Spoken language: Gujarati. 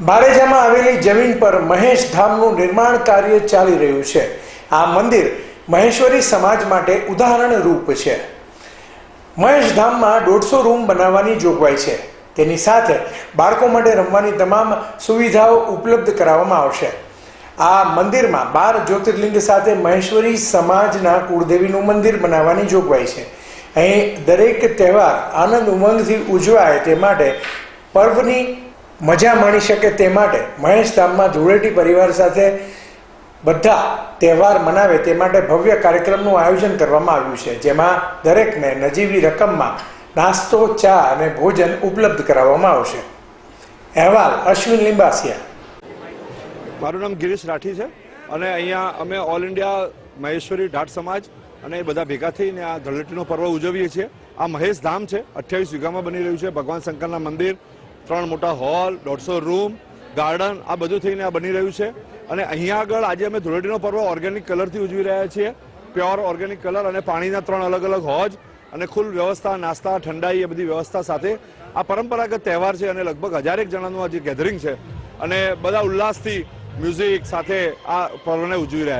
બારેજામાં આવેલી જમીન પર મહેશ ધામનું નિર્માણ કાર્ય ચાલી રહ્યું છે. આ મંદિર મહેશ્વરી સમાજ માટે ઉદાહરણ રૂપ છે. મહેશ ધામમાં દોઢસો રૂમ બનાવવાની જોગવાઈ છે. તેની સાથે બાળકો માટે રમવાની તમામ સુવિધાઓ ઉપલબ્ધ કરાવવામાં આવશે. આ મંદિરમાં બાર જ્યોતિર્લિંગ સાથે મહેશ્વરી સમાજના કુળદેવીનું મંદિર બનાવવાની જોગવાઈ છે. અહીં દરેક તહેવાર આનંદ ઉમંગથી ઉજવાય તે માટે પર્વની મજા માણી શકે તે માટે મહેશ ધામમાં ધૂળેટી પરિવાર સાથે બધા તહેવાર મનાવે તે માટે ભવ્ય કાર્યક્રમનું આયોજન કરવામાં આવ્યું છે, જેમાં દરેકને નજીવી રકમમાં નાસ્તો, ચા અને ભોજન ઉપલબ્ધ કરાવવામાં આવશે. અહેવાલ અશ્વિન લિંબાસિયા. મારું નામ ગિરીશ રાઠી છે અને અહીંયા અમે ઓલ ઇન્ડિયા મહેશ્વરી ઢાટ સમાજ અને એ બધા ભેગા થઈને આ ધૂળેટીનો પર્વ ઉજવીએ છીએ. આ મહેશ ધામ છે, અઠ્યાવીસ વીઘામાં બની રહ્યું છે, ભગવાન શંકરના મંદિર ત્રણ મોટા હોલ, દોઢસો રૂમ, ગાર્ડન, આ બધું થઈને આ બની રહ્યું છે. અને અહીંયા આગળ આજે અમે ધૂળેટીનો પર્વ ઓર્ગેનિક કલરથી ઉજવી રહ્યા છીએ. પ્યોર ઓર્ગેનિક કલર અને પાણીના ત્રણ અલગ અલગ હોજ અને ખુલ્લ વ્યવસ્થા, નાસ્તા, ઠંડાઈ, એ બધી વ્યવસ્થા સાથે આ પરંપરાગત તહેવાર છે અને લગભગ હજારેક જણાનું આજે ગેધરિંગ છે. અને બધા ઉલ્લાસથી મ્યુઝિક સાથે આ પર્વને ઉજવી રહ્યા છે.